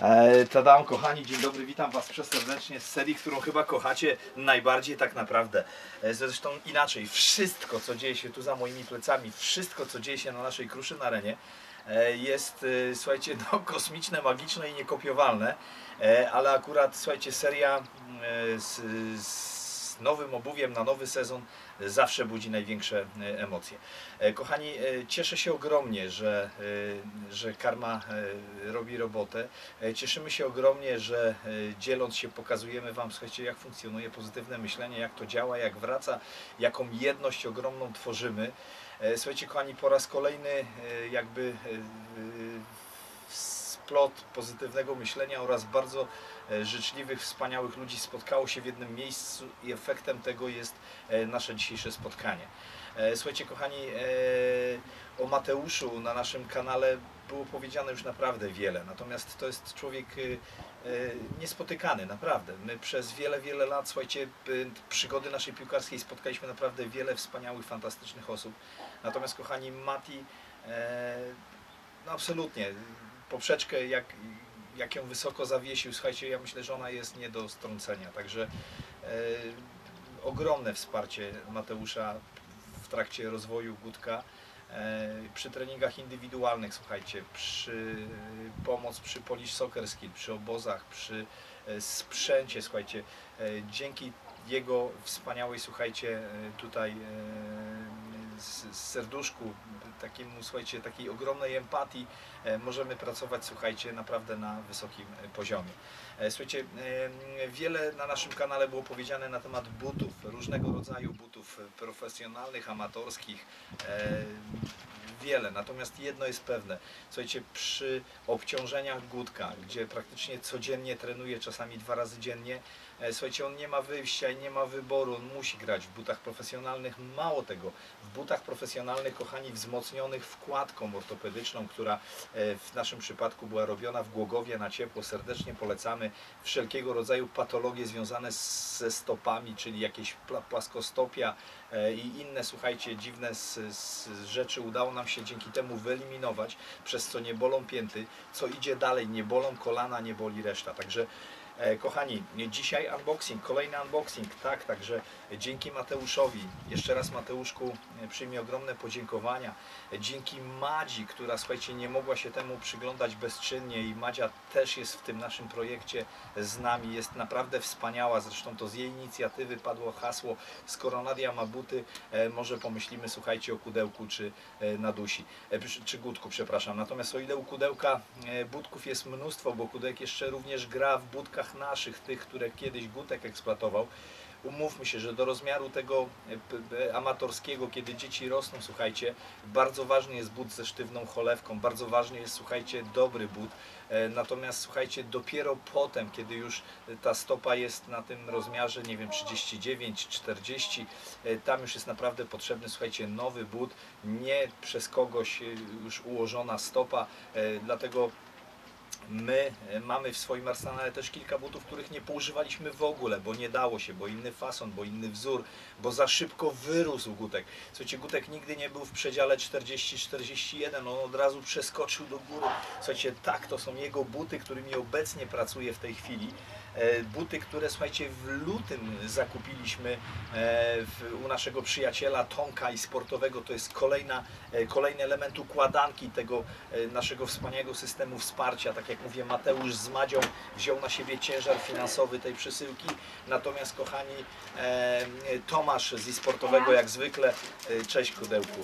E, Tadam, kochani, dzień dobry, witam Was przeserdecznie z serii, którą chyba kochacie najbardziej tak naprawdę. E, Zresztą inaczej, wszystko co dzieje się tu za moimi plecami, wszystko co dzieje się na naszej Kruszyn Arenie e, jest, e, słuchajcie, no, kosmiczne, magiczne i niekopiowalne, ale akurat, słuchajcie, seria e, z, z nowym obuwiem na nowy sezon zawsze budzi największe e, emocje. E, Kochani, e, cieszę się ogromnie, że, że Karma robi robotę. Cieszymy się ogromnie, że dzieląc się pokazujemy Wam, słuchajcie, jak funkcjonuje pozytywne myślenie, jak to działa, jak wraca, jaką jedność ogromną tworzymy. Słuchajcie, kochani, po raz kolejny jakby splot pozytywnego myślenia oraz bardzo e, życzliwych, wspaniałych ludzi spotkało się w jednym miejscu i efektem tego jest e, nasze dzisiejsze spotkanie. E, Słuchajcie, kochani, o Mateuszu na naszym kanale było powiedziane już naprawdę wiele, natomiast to jest człowiek niespotykany, naprawdę. My przez wiele, wiele lat, słuchajcie, przygody naszej piłkarskiej spotkaliśmy naprawdę wiele wspaniałych, fantastycznych osób. Natomiast, kochani, Mati, no absolutnie, poprzeczkę, jak, jak ją wysoko zawiesił, słuchajcie, ja myślę, że ona jest nie do strącenia. Także e, ogromne wsparcie Mateusza w trakcie rozwoju Gutka. E, przy treningach indywidualnych, słuchajcie, przy pomoc przy Polish Soccer Skill, przy obozach, przy e, sprzęcie, słuchajcie, e, dzięki jego wspaniałej, słuchajcie, e, tutaj e, z, serduszku, takiemu, słuchajcie, takiej ogromnej empatii, e, możemy pracować, słuchajcie, naprawdę na wysokim e, poziomie. E, Słuchajcie, wiele na naszym kanale było powiedziane na temat butów, różnego rodzaju butów profesjonalnych, amatorskich, wiele. Natomiast jedno jest pewne, słuchajcie, przy obciążeniach Gutka, gdzie praktycznie codziennie trenuje, czasami dwa razy dziennie, słuchajcie, on nie ma wyjścia i nie ma wyboru, on musi grać w butach profesjonalnych. Mało tego, w butach profesjonalnych, kochani, wzmocnionych wkładką ortopedyczną, która e, w naszym przypadku była robiona w Głogowie na ciepło. Serdecznie polecamy wszelkiego rodzaju patologie związane ze stopami, czyli jakieś płaskostopia e, i inne, słuchajcie, dziwne rzeczy udało nam się dzięki temu wyeliminować, przez co nie bolą pięty, co idzie dalej, nie bolą kolana, nie boli reszta. Także E, Kochani, dzisiaj unboxing, kolejny unboxing, tak, także dzięki Mateuszowi, jeszcze raz Mateuszku e, przyjmie ogromne podziękowania, E, dzięki Madzi, która słuchajcie nie mogła się temu przyglądać bezczynnie i Madzia też jest w tym naszym projekcie z nami, jest naprawdę wspaniała, zresztą to z jej inicjatywy padło hasło skoro Nadia ma buty, e, może pomyślimy słuchajcie o kudełku czy e, na dusi, e, przy- czy gutku, przepraszam, natomiast o ile u kudełka e, budków jest mnóstwo, bo kudek jeszcze również gra w budkach naszych, tych, które kiedyś Gutek eksploatował. Umówmy się, że do rozmiaru tego e, amatorskiego, kiedy dzieci rosną, słuchajcie, bardzo ważny jest but ze sztywną cholewką, bardzo ważny jest, słuchajcie, dobry but. E, Natomiast słuchajcie, dopiero potem, kiedy już ta stopa jest na tym rozmiarze, nie wiem, 39, 40, e, tam już jest naprawdę potrzebny, słuchajcie, nowy but, nie przez kogoś już ułożona stopa, dlatego My e, mamy w swoim arsenale też kilka butów, których nie poużywaliśmy w ogóle, bo nie dało się, bo inny fason, bo inny wzór, bo za szybko wyrósł Gutek. Słuchajcie, Gutek nigdy nie był w przedziale 40-41, on od razu przeskoczył do góry. Słuchajcie, tak, to są jego buty, którymi obecnie pracuje w tej chwili. E, Buty, które słuchajcie w lutym zakupiliśmy e, u naszego przyjaciela Tomka i sportowego. To jest kolejna, e, kolejny element układanki tego naszego wspaniałego systemu wsparcia. Tak jak mówię, Mateusz z Madzią wziął na siebie ciężar finansowy tej przesyłki. Natomiast kochani, Tomasz z sportowego jak zwykle, cześć Kudełku,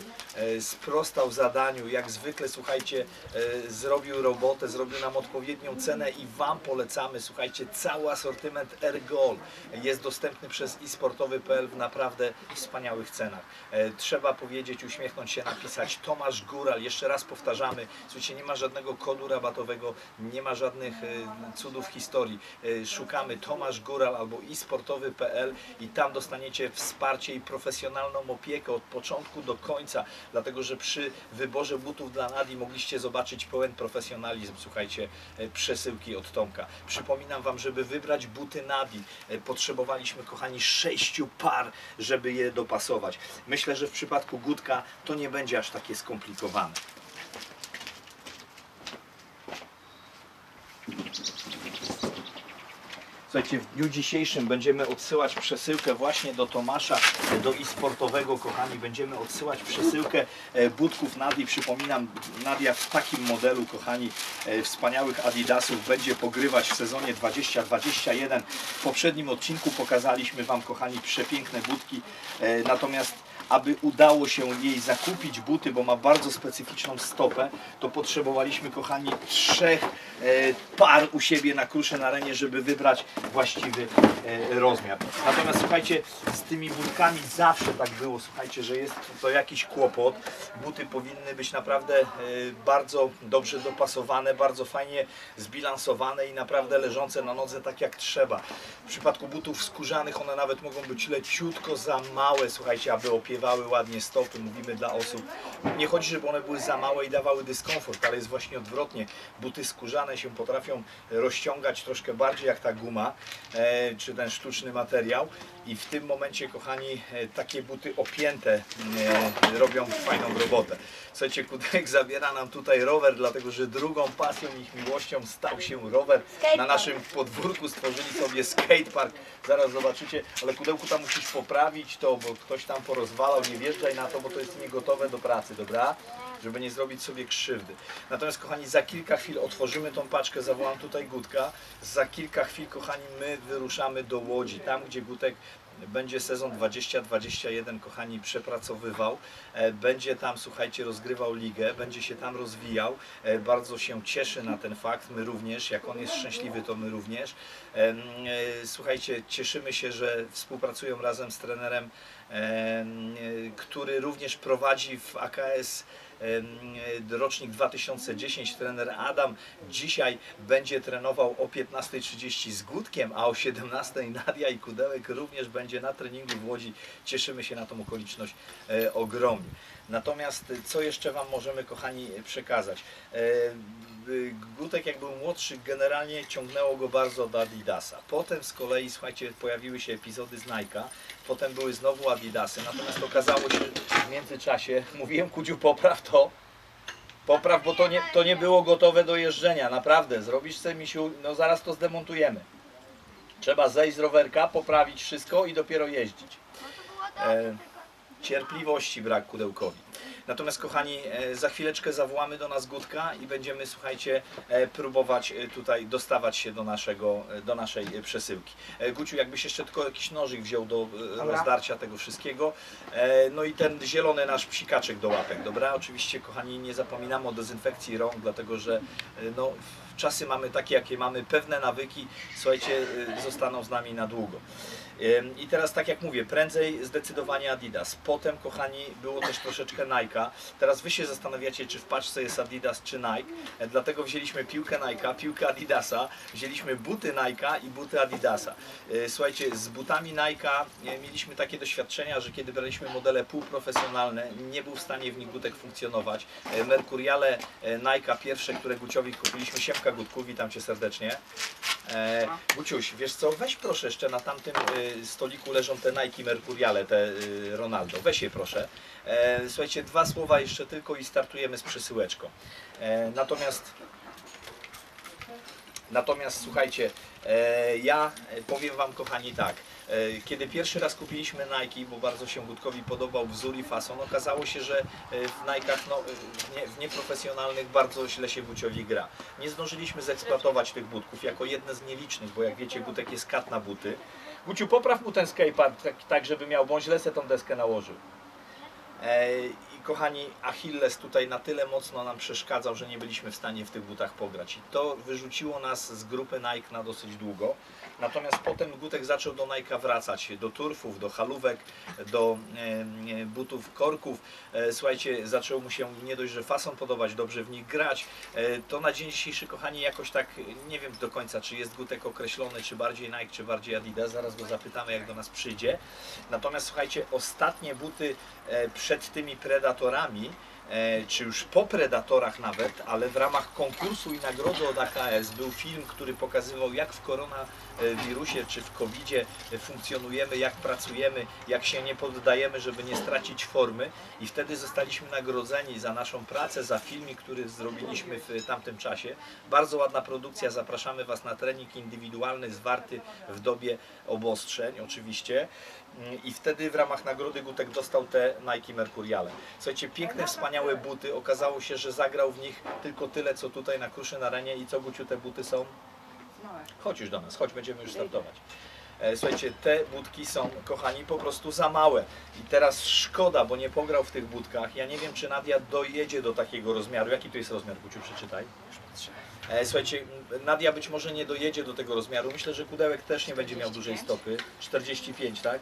sprostał zadaniu, jak zwykle słuchajcie, zrobił robotę, zrobił nam odpowiednią cenę i Wam polecamy, słuchajcie, cały asortyment Ergol jest dostępny przez isportowy.pl w naprawdę wspaniałych cenach. E, Trzeba powiedzieć, uśmiechnąć się, napisać Tomasz Góral, jeszcze raz powtarzamy, słuchajcie, nie ma żadnego kodu rabatowego, nie ma żadnych e, cudów historii. E, Szukamy Tomasz Góral albo isportowy.pl i tam dostaniecie wsparcie i profesjonalną opiekę od początku do końca, dlatego że przy wyborze butów dla Nadi mogliście zobaczyć pełen profesjonalizm, słuchajcie, przesyłki od Tomka. Przypominam Wam, żeby wybrać buty Nadi, e, potrzebowaliśmy, kochani, sześciu par, żeby je dopasować. Myślę, że w przypadku Gutka to nie będzie aż takie skomplikowane. Słuchajcie, w dniu dzisiejszym będziemy odsyłać przesyłkę właśnie do Tomasza, do e-sportowego, kochani. Będziemy odsyłać przesyłkę e, budków Nadii. Przypominam, Nadia w takim modelu, kochani, e, wspaniałych Adidasów będzie pogrywać w sezonie 2021. W poprzednim odcinku pokazaliśmy Wam, kochani, przepiękne budki. E, Natomiast aby udało się jej zakupić buty, bo ma bardzo specyficzną stopę, to potrzebowaliśmy, kochani, trzech e, par u siebie na krusze na arenie, żeby wybrać właściwy e, rozmiar. Natomiast słuchajcie, z tymi butkami zawsze tak było, słuchajcie, że jest to jakiś kłopot. Buty powinny być naprawdę e, bardzo dobrze dopasowane, bardzo fajnie zbilansowane i naprawdę leżące na nodze tak jak trzeba. W przypadku butów skórzanych one nawet mogą być leciutko za małe, słuchajcie, aby opiewały ładnie stopy. Mówimy dla osób. Nie chodzi, żeby one były za małe i dawały dyskomfort, ale jest właśnie odwrotnie. Buty skórzane się potrafią rozciągać troszkę bardziej jak ta guma, e, czy ten sztuczny materiał. I w tym momencie, kochani, e, takie buty opięte e, robią fajną robotę. Słuchajcie, Kudek zabiera nam tutaj rower, dlatego że drugą pasją ich miłością stał się rower. Na naszym podwórku stworzyli sobie skatepark. Zaraz zobaczycie, ale kudełku tam musisz poprawić to, bo ktoś tam porozwalał. Nie wjeżdżaj na to, bo to jest niegotowe do pracy, dobra? Żeby nie zrobić sobie krzywdy. Natomiast, kochani, za kilka chwil otworzymy tą paczkę, zawołam tutaj Gutka. Za kilka chwil, kochani, my wyruszamy do Łodzi, tam gdzie Gutek będzie sezon 2021, kochani, przepracowywał. E, Będzie tam, słuchajcie, rozgrywał ligę, będzie się tam rozwijał. E, Bardzo się cieszy na ten fakt, my również. Jak on jest szczęśliwy, to my również. E, Słuchajcie, cieszymy się, że współpracują razem z trenerem, em, który również prowadzi w AKS rocznik 2010 trener Adam dzisiaj będzie trenował o 15.30 z Gutkiem, a o 17.00 Nadia i Kudełek również będzie na treningu w Łodzi. Cieszymy się na tą okoliczność e, ogromnie. Natomiast e, co jeszcze Wam możemy kochani przekazać? E, Gutek jak był młodszy generalnie ciągnęło go bardzo do Adidasa. Potem z kolei słuchajcie pojawiły się epizody z Nike'a, potem były znowu Adidasy, natomiast okazało się w międzyczasie, mówiłem Kudziu popraw to, Popraw, bo to nie, to nie było gotowe do jeżdżenia, naprawdę. Zrobisz sobie, misiu, no zaraz to zdemontujemy. Trzeba zejść z rowerka, poprawić wszystko i dopiero jeździć. E, cierpliwości brak kudełkowi. Natomiast kochani, e, za chwileczkę zawołamy do nas Gutka i będziemy, słuchajcie, e, próbować e, tutaj dostawać się do, naszego, do naszej przesyłki. Guciu, jakbyś jeszcze tylko jakiś nożyk wziął do rozdarcia tego wszystkiego. No i ten zielony nasz psikaczek do łapek, dobra? Oczywiście, kochani, nie zapominamy o dezynfekcji rąk, dlatego że no, czasy mamy takie, jakie mamy, pewne nawyki, słuchajcie, zostaną z nami na długo. I teraz tak jak mówię, prędzej zdecydowanie Adidas. Potem, kochani, było też troszeczkę Nike'a. Teraz wy się zastanawiacie, czy w paczce jest Adidas czy Nike. E, Dlatego wzięliśmy piłkę Nike'a, piłkę Adidasa, wzięliśmy buty Nike'a i buty Adidasa. E, Słuchajcie, z butami Nike'a e, mieliśmy takie doświadczenia, że kiedy braliśmy modele półprofesjonalne, nie był w stanie w nich butek funkcjonować. E, Mercuriale e, Nike'a pierwsze, które Guciowi kupiliśmy, Siemka Gutku, witam Cię serdecznie. Guciuś, wiesz co, weź proszę jeszcze na tamtym stoliku leżą te Nike Mercuriale, te y, Ronaldo. Weź je proszę. E, słuchajcie, dwa słowa jeszcze tylko i startujemy z przesyłeczką. E, natomiast Natomiast słuchajcie, e, ja powiem Wam kochani tak, kiedy pierwszy raz kupiliśmy Nike, bo bardzo się Gutkowi podobał wzór i fason, okazało się, że w Nike'ach no, w nie, w nieprofesjonalnych bardzo źle się Guciowi gra. Nie zdążyliśmy zaeksploatować tych butków jako jedne z nielicznych, bo jak wiecie Gutek jest kat na buty. Guciu, popraw mu ten skatepark tak, tak, żeby miał, bo źle se tą deskę nałożył. I kochani, Achilles tutaj na tyle mocno nam przeszkadzał, że nie byliśmy w stanie w tych butach pograć. I to wyrzuciło nas z grupy Nike na dosyć długo. Natomiast potem Gutek zaczął do Nike'a wracać, do turfów, do halówek, do e, e, butów korków. E, słuchajcie, zaczął mu się nie dość, że fason podobać, dobrze w nich grać. To na dzień dzisiejszy, kochani, jakoś tak nie wiem do końca, czy jest Gutek określony, czy bardziej Nike, czy bardziej Adidas. Zaraz go zapytamy, jak do nas przyjdzie. Natomiast słuchajcie, ostatnie buty przed tymi predatorami czy już po Predatorach nawet, ale w ramach konkursu i nagrody od AKS był film, który pokazywał jak w koronawirusie czy w COVID-zie funkcjonujemy, jak pracujemy, jak się nie poddajemy, żeby nie stracić formy i wtedy zostaliśmy nagrodzeni za naszą pracę, za filmik, który zrobiliśmy w tamtym czasie. Bardzo ładna produkcja, zapraszamy Was na trening indywidualny zwarty w dobie obostrzeń oczywiście. I wtedy w ramach nagrody Gutek dostał te Nike Mercuriale. Słuchajcie, piękne, wspaniałe buty. Okazało się, że zagrał w nich tylko tyle, co tutaj na Kruszyn Arenie. I co, Guciu, te buty są? Chodź już do nas, chodź, będziemy już startować. E, Słuchajcie, te budki są, kochani, po prostu za małe. I teraz szkoda, bo nie pograł w tych budkach. Ja nie wiem, czy Nadia dojedzie do takiego rozmiaru. Jaki to jest rozmiar, Guciu, przeczytaj. E, Słuchajcie, m, Nadia być może nie dojedzie do tego rozmiaru. Myślę, że Kudełek też nie będzie miał dużej stopy. 45, tak?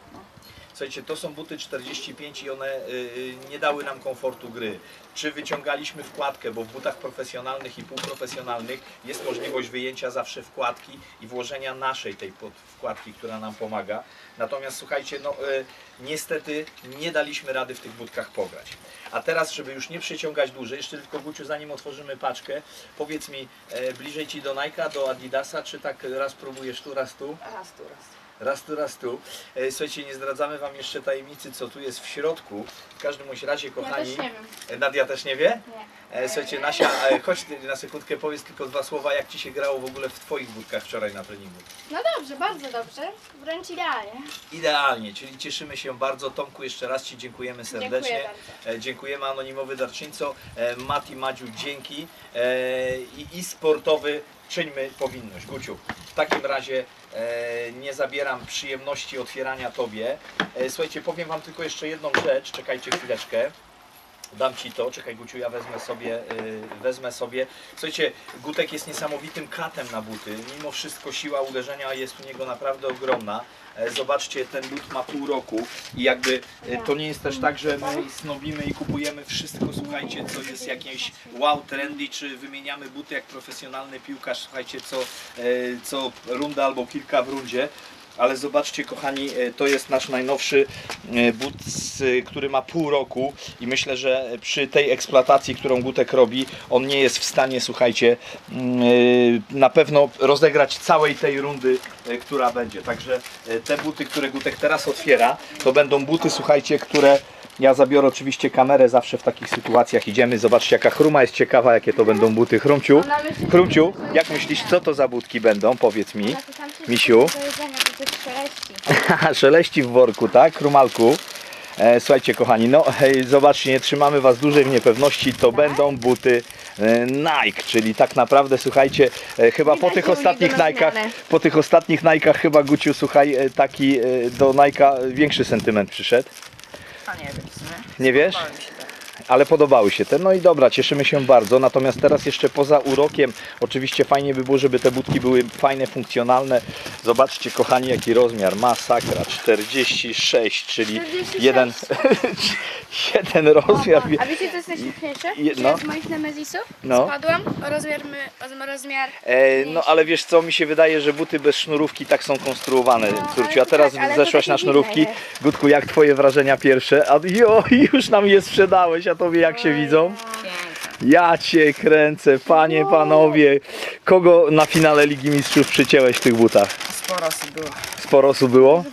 Słuchajcie, to są buty 45 i one y, y, nie dały nam komfortu gry. Czy wyciągaliśmy wkładkę, bo w butach profesjonalnych i półprofesjonalnych jest możliwość wyjęcia zawsze wkładki i włożenia naszej tej wkładki, która nam pomaga. Natomiast słuchajcie, no y, niestety nie daliśmy rady w tych butkach pograć. A teraz, żeby już nie przyciągać dłużej, jeszcze tylko Guciu, zanim otworzymy paczkę, powiedz mi, e, bliżej Ci do Nike'a, do Adidasa, czy tak raz próbujesz tu, raz tu? Raz tu, raz. Raz tu, raz tu. E, Słuchajcie, nie zdradzamy Wam jeszcze tajemnicy, co tu jest w środku. W każdym bądź razie, Ja kochani. też nie wiem. E, Nadia też nie wie? Nie. E, Słuchajcie, Nasia, chodź na sekundkę, powiedz tylko dwa słowa, jak Ci się grało w ogóle w Twoich budkach wczoraj na treningu. No dobrze, bardzo dobrze. Wręcz idealnie. Idealnie, czyli cieszymy się bardzo. Tomku, jeszcze raz Ci dziękujemy serdecznie. Dziękuję Dziękujemy anonimowy darczyńco. Mati, Madziu, dzięki. I, I sportowy, czyńmy powinność. Guciu, w takim razie nie zabieram przyjemności otwierania Tobie. E, Słuchajcie, powiem Wam tylko jeszcze jedną rzecz. Czekajcie chwileczkę. Dam Ci to, czekaj Guciu, ja wezmę sobie, y, wezmę sobie. Słuchajcie, Gutek jest niesamowitym katem na buty. Mimo wszystko siła uderzenia jest u niego naprawdę ogromna. E, Zobaczcie, ten but ma pół roku i jakby e, to nie jest też tak, że my snobimy i kupujemy wszystko, słuchajcie, co jest jakieś wow, trendy, czy wymieniamy buty jak profesjonalny piłkarz, słuchajcie, co, e, co runda albo kilka w rundzie. Ale zobaczcie, kochani, e, to jest nasz najnowszy e, but, z- który ma pół roku i myślę, że przy tej eksploatacji, którą Gutek robi, on nie jest w stanie, słuchajcie, mm, e, na pewno rozegrać całej tej rundy, e, która będzie. Także e, te buty, które Gutek teraz otwiera, to będą buty, słuchajcie, które ja zabiorę oczywiście kamerę zawsze w takich sytuacjach. Idziemy, zobaczcie jaka chruma jest ciekawa, jakie to będą buty. Chrumciu, Chrumciu, jak myślisz, co to za budki będą? Powiedz mi. Cię, Misiu? szeleści. W worku, tak? Krumalku. E, słuchajcie kochani, no hej, zobaczcie, nie trzymamy Was dłużej w niepewności, to będą buty e, Nike, czyli tak naprawdę słuchajcie, e, chyba po tych ostatnich Nike'ach, po tych ostatnich Nike'ach chyba Guciu, słuchaj, e, taki e, do Nike'a większy sentyment przyszedł. A nie wiem w sumie. Nie wiesz? Się. Ale podobały się te. No i dobra, cieszymy się bardzo. Natomiast teraz jeszcze poza urokiem, oczywiście fajnie by było, żeby te budki były fajne, funkcjonalne. Zobaczcie, kochani, jaki rozmiar. Masakra. 46, czyli 46. jeden, jeden rozmiar. A wiecie co jest najśmieszniejsze? no. z moich nemezisów No. spadłam o rozmiar, my, rozmiar E, no ale wiesz co, mi się wydaje, że buty bez sznurówki tak są konstruowane, No, córciu. A teraz tak, zeszłaś na sznurówki. Gutku, jak twoje wrażenia pierwsze? A jo, już nam je sprzedałeś, tobie jak się widzą? Ja cię kręcę, panie, panowie. Kogo na finale Ligi Mistrzów przycięłeś w tych butach? Sporo osób było. Sporo osób było?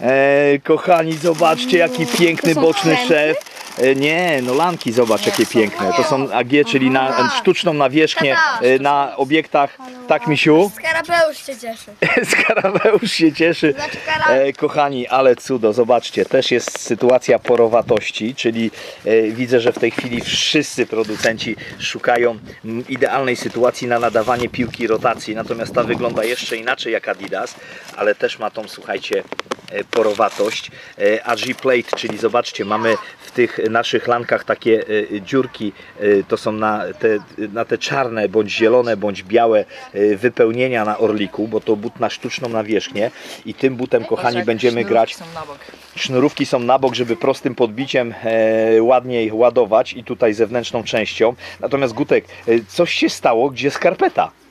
E, kochani, zobaczcie jaki piękny To są boczny szef. E, nie, no lanki zobacz jakie piękne. To są AG, czyli na sztuczną nawierzchnię e, na obiektach. Tak, misiu? Skarabeusz się cieszy. Skarabeusz się cieszy. Znaczy kara... E, kochani, ale cudo, zobaczcie, też jest sytuacja porowatości, czyli e, widzę, że w tej chwili wszyscy producenci szukają mm, idealnej sytuacji na nadawanie piłki rotacji, natomiast ta wygląda jeszcze inaczej jak Adidas, ale też ma tą, słuchajcie, e, porowatość. E, AG Plate, czyli zobaczcie, mamy w tych naszych lankach takie e, dziurki, e, to są na te, na te czarne, bądź zielone, bądź białe e, wypełnienia na orliku, bo to but na sztuczną nawierzchnię i tym butem, kochani, będziemy grać. są na bok. Sznurówki są na bok, żeby prostym podbiciem e, ładniej ładować i tutaj zewnętrzną częścią. Natomiast Gutek, e, coś się stało, gdzie skarpeta?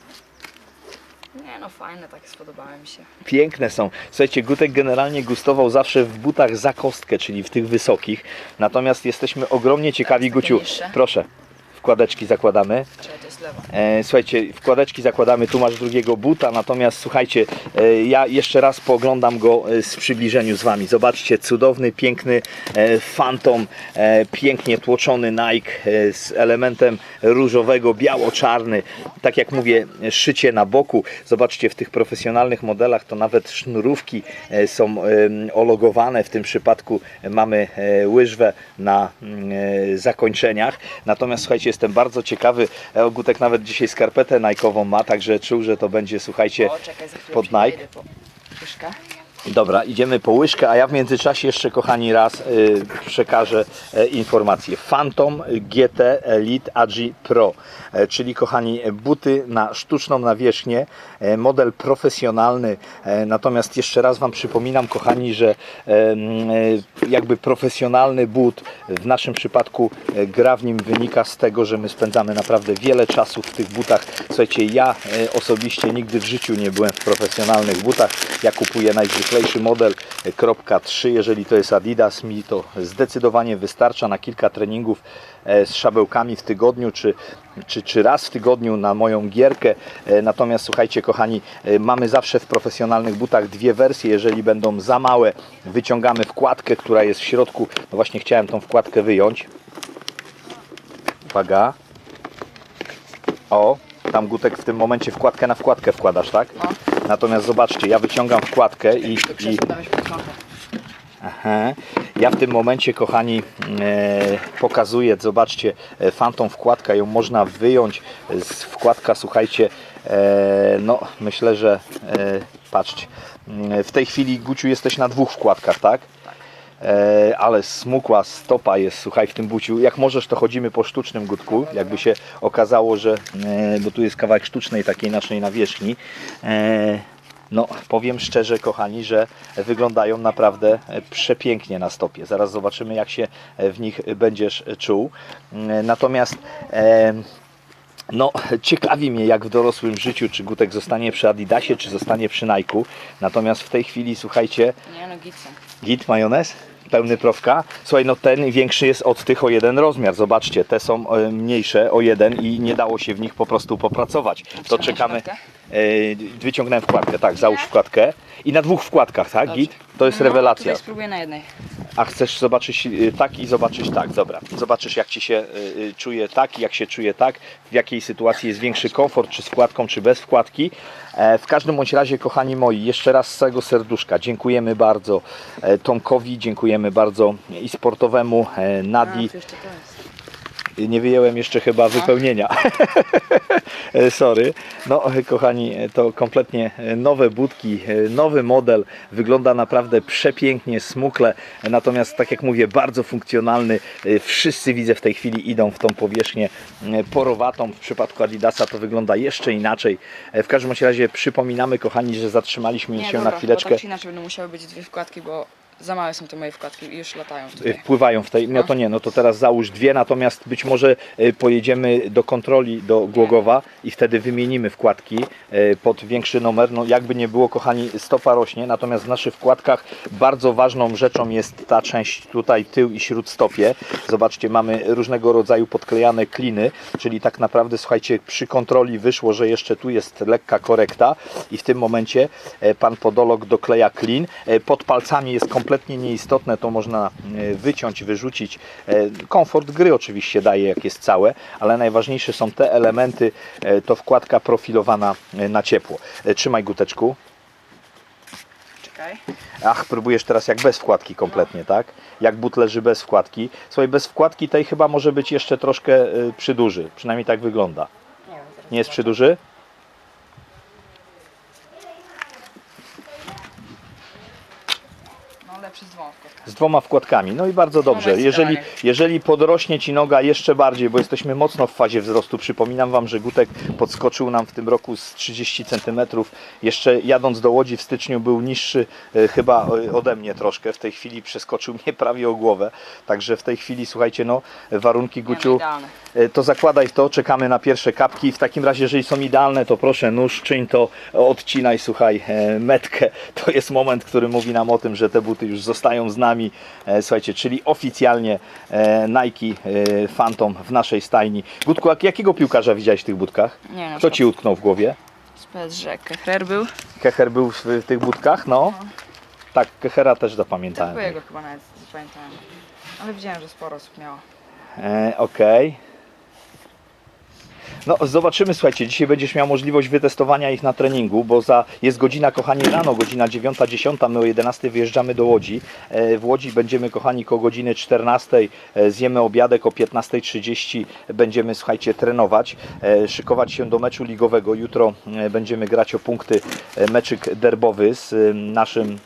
Fajne, tak spodobały mi się. Piękne są. Słuchajcie, Gutek generalnie gustował zawsze w butach za kostkę, czyli w tych wysokich. Natomiast jesteśmy ogromnie ciekawi, Guciu. niższe. Proszę, wkładeczki zakładamy. To lewa. E, słuchajcie, wkładeczki zakładamy, tu masz drugiego buta, natomiast słuchajcie, e, ja jeszcze raz pooglądam go e, z przybliżeniu z Wami. Zobaczcie, cudowny, piękny e, Phantom, e, pięknie tłoczony Nike e, z elementem różowego, biało-czarny. Tak jak mówię, szycie na boku. Zobaczcie, w tych profesjonalnych modelach to nawet sznurówki e, są em, ologowane. W tym przypadku mamy e, łyżwę na mm, e, zakończeniach. Natomiast słuchajcie, jestem bardzo ciekawy. E, Ogutek nawet dzisiaj skarpetę Nike'ową ma, także czuł, że to będzie, słuchajcie, O, czekaj, za chwilę pod Nike. po. Dobra, idziemy po łyżkę, a ja w międzyczasie jeszcze, kochani, raz y, przekażę e, informację. Phantom GT Elite Agi Pro, e, czyli, kochani, buty na sztuczną nawierzchnię, e, model profesjonalny. Natomiast jeszcze raz Wam przypominam, kochani, że jakby profesjonalny but w naszym przypadku e, gra w nim wynika z tego, że my spędzamy naprawdę wiele czasu w tych butach. Słuchajcie, ja osobiście nigdy w życiu nie byłem w profesjonalnych butach. Ja kupuję najzwyklejszy model e, kropka 3. Jeżeli to jest Adidas, mi to zdecydowanie wystarcza na kilka treningów e, z szabełkami w tygodniu, czy, czy, czy raz w tygodniu na moją gierkę. E, Natomiast słuchajcie, kochani, mamy zawsze w profesjonalnych butach dwie wersje. Jeżeli będą za małe, wyciągamy wkładkę, która jest w środku. No właśnie chciałem tą wkładkę wyjąć. Uwaga. O, tam Gutek w tym momencie wkładkę na wkładkę wkładasz, tak? No. Natomiast zobaczcie, ja wyciągam wkładkę i, i. Aha. Ja w tym momencie, kochani, e, pokazuję, zobaczcie, e, Phantom wkładka, ją można wyjąć z wkładka, słuchajcie, e, no myślę, że e, patrzcie, w tej chwili Guciu jesteś na dwóch wkładkach, tak? E, ale smukła stopa jest, słuchaj, w tym buciu. Jak możesz, to chodzimy po sztucznym gutku. Jakby się okazało, że, e, bo tu jest kawałek sztucznej takiej naszej nawierzchni. E, no, powiem szczerze, kochani, że wyglądają naprawdę przepięknie na stopie. Zaraz zobaczymy, jak się w nich będziesz czuł. Natomiast e, no, ciekawi mnie, jak w dorosłym życiu, czy Gutek zostanie przy Adidasie, czy zostanie przy Nike'u. Natomiast w tej chwili, słuchajcie, Nie no, gitsa. Git majonez? Pełny profka. Słuchaj, no ten większy jest od tych o jeden rozmiar. Zobaczcie, te są e, mniejsze o jeden i nie dało się w nich po prostu popracować. To czekamy. E, Wyciągnąłem wkładkę, tak, załóż wkładkę. I na dwóch wkładkach, tak, Dobrze. Git? To jest No, rewelacja. Tutaj spróbuję na jednej. A chcesz zobaczyć y, tak i zobaczyć tak, dobra. Zobaczysz jak Ci się y, czuje tak i jak się czuje tak, w jakiej sytuacji jest większy komfort, czy z wkładką, czy bez wkładki. E, W każdym bądź razie, kochani moi, jeszcze raz z całego serduszka dziękujemy bardzo e, Tomkowi, dziękujemy bardzo i sportowemu e, A, Nadi. to jeszcze to jest. Nie wyjęłem jeszcze chyba wypełnienia. Sorry. No, kochani, to kompletnie nowe budki, nowy model. Wygląda naprawdę przepięknie, smukle. Natomiast, tak jak mówię, bardzo funkcjonalny. Wszyscy widzę w tej chwili idą w tą powierzchnię porowatą. W przypadku Adidasa to wygląda jeszcze inaczej. W każdym razie przypominamy, kochani, że zatrzymaliśmy Nie, się dobra, na chwileczkę. Bo tak czy inaczej będą musiały być dwie wkładki, bo za małe są te moje wkładki i już latają tutaj. wpływają w tej. No to nie, no to teraz załóż dwie, natomiast być może e, pojedziemy do kontroli do Głogowa i wtedy wymienimy wkładki e, pod większy numer. No jakby nie było, kochani, stopa rośnie, natomiast w naszych wkładkach bardzo ważną rzeczą jest ta część tutaj tył i śródstopie. Zobaczcie, mamy różnego rodzaju podklejane kliny, czyli tak naprawdę, słuchajcie, przy kontroli wyszło, że jeszcze tu jest lekka korekta i w tym momencie e, pan podolog dokleja klin. E, Pod palcami jest kompletnie nieistotne, to można e, wyciąć, wyrzucić. E, Komfort gry oczywiście daje, jak jest całe, ale najważniejsze są te elementy, e, to wkładka profilowana na ciepło. Trzymaj guteczku. Czekaj. Ach, próbujesz teraz jak bez wkładki kompletnie, tak? Jak but leży bez wkładki. Słuchaj, bez wkładki tej chyba może być jeszcze troszkę przyduży. Przynajmniej tak wygląda. Nie Nie jest przyduży? No lepszy z dwoma wkładkami. Z dwoma wkładkami. No i bardzo dobrze. Jeżeli, jeżeli podrośnie Ci noga jeszcze bardziej, bo jesteśmy mocno w fazie wzrostu, przypominam Wam, że Gutek podskoczył nam w tym roku z 30 cm. Jeszcze jadąc do Łodzi w styczniu był niższy e, chyba e, ode mnie troszkę. W tej chwili przeskoczył mnie prawie o głowę. Także w tej chwili, słuchajcie, no warunki Guciu. E, to zakładaj to, czekamy na pierwsze kapki. W takim razie, jeżeli są idealne, to proszę nóż, czyń to, odcinaj, słuchaj, e, metkę. To jest moment, który mówi nam o tym, że te buty już zostają z nami. E, Słuchajcie, czyli oficjalnie e, Nike e, Phantom w naszej stajni. Gutku, a jakiego piłkarza widziałeś w tych butkach? Nie Kto Ci utknął w głowie? z PSG Kecher był. Kecher był w, w tych butkach? No. Tak, Kechera też zapamiętałem. Tak, jego chyba nawet zapamiętałem. Ale widziałem, że sporo osób miało. E, Okej. No zobaczymy, słuchajcie, dzisiaj będziesz miał możliwość wytestowania ich na treningu, bo za, jest godzina, kochani, rano, godzina 9.10, my o 11.00 wyjeżdżamy do Łodzi. E, W Łodzi będziemy, kochani, koło godziny 14.00, e, zjemy obiadek, o 15.30 będziemy, słuchajcie, trenować, e, szykować się do meczu ligowego. Jutro będziemy grać o punkty meczyk derbowy z naszym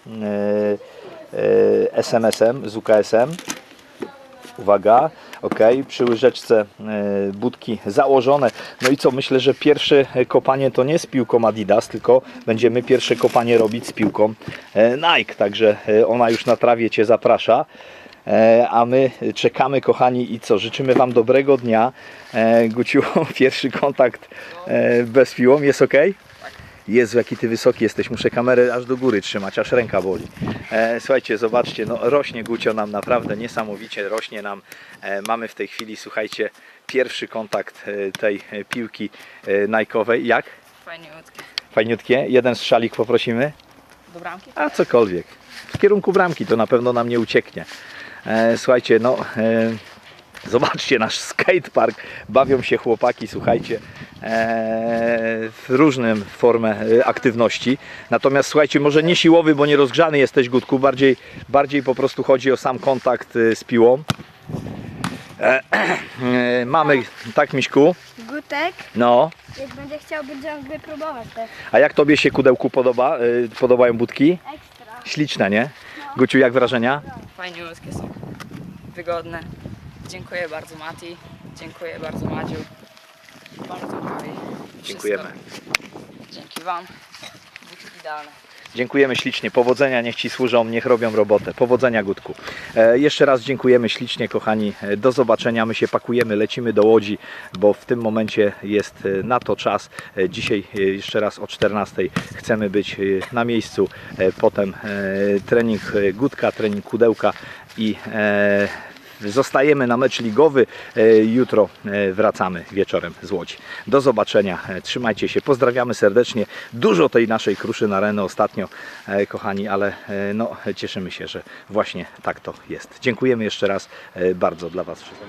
SMS-em, z UKS-em. Uwaga, ok, przy łyżeczce e, budki założone. No i co, myślę, że pierwsze kopanie to nie z piłką Adidas, tylko będziemy pierwsze kopanie robić z piłką e, Nike. Także e, ona już na trawie Cię zaprasza. E, A my czekamy, kochani, i co? Życzymy Wam dobrego dnia. E, Guciu, pierwszy kontakt e, bez piłą, jest ok? Jezu, jaki ty wysoki jesteś, muszę kamerę aż do góry trzymać, aż ręka boli. E, słuchajcie, zobaczcie, no rośnie Gucio nam naprawdę niesamowicie, rośnie nam. E, mamy w tej chwili, słuchajcie, pierwszy kontakt e, tej e, piłki e, Nike'owej. Jak? Fajnie łódkie. Fajniutkie? Jeden strzalik poprosimy? Do bramki? A cokolwiek. W kierunku bramki to na pewno nam nie ucieknie. E, słuchajcie, no e, zobaczcie nasz skatepark. Bawią się chłopaki, słuchajcie, e, w różnym formę e, aktywności. Natomiast słuchajcie, może nie siłowy, bo nie rozgrzany jesteś Gutku, bardziej, bardziej po prostu chodzi o sam kontakt e, z piłą. Mamy, tak Miśku? Gutek, No. jak będzie chciał, będziemy wypróbować te A jak Tobie się kudełku podoba? Podobają budki? ekstra. Śliczne, nie? Guciu, jak wrażenia? Fajnie łódkie są. Wygodne. Dziękuję bardzo Mati. Dziękuję bardzo Madziu. Wszystko. Dziękujemy. Dzięki Wam. Idealne. Dziękujemy ślicznie. Powodzenia, niech Ci służą, niech robią robotę. Powodzenia, Gutku. E, jeszcze raz dziękujemy ślicznie, kochani. E, Do zobaczenia. My się pakujemy, lecimy do Łodzi, bo w tym momencie jest e, na to czas. E, dzisiaj jeszcze raz o 14 chcemy być na miejscu. Potem trening Gutka, trening Kudełka i e, Zostajemy na mecz ligowy. E, Jutro e, wracamy wieczorem z Łodzi. Do zobaczenia. E, Trzymajcie się. Pozdrawiamy serdecznie. Dużo tej naszej kruszy na areny ostatnio, kochani, ale no, cieszymy się, że właśnie tak to jest. Dziękujemy jeszcze raz bardzo dla Was wszystkich.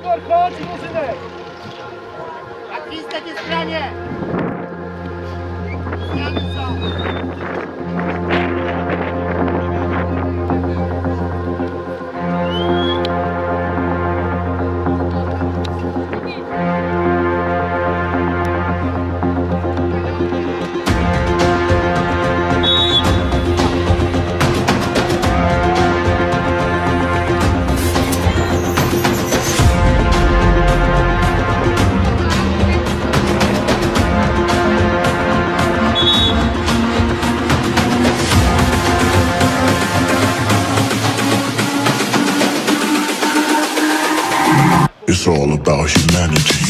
Igor, chodź, muzynek! A Krystek jest! Zmiany są! About humanity.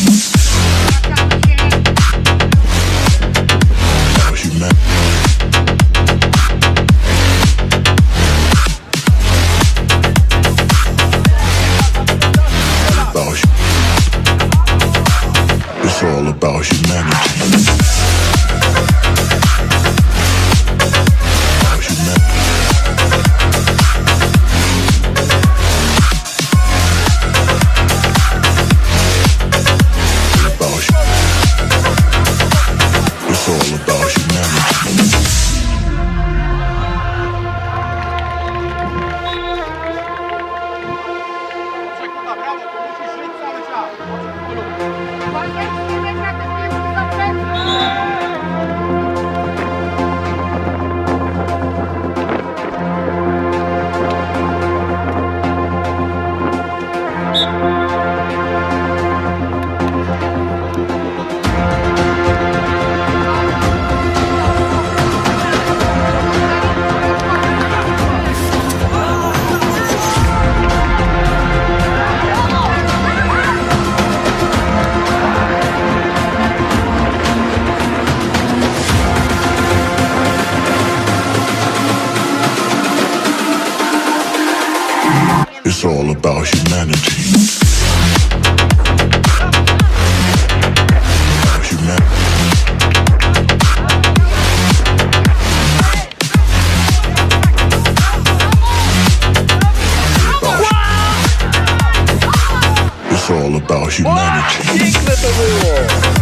All about humanity. It's all about humanity.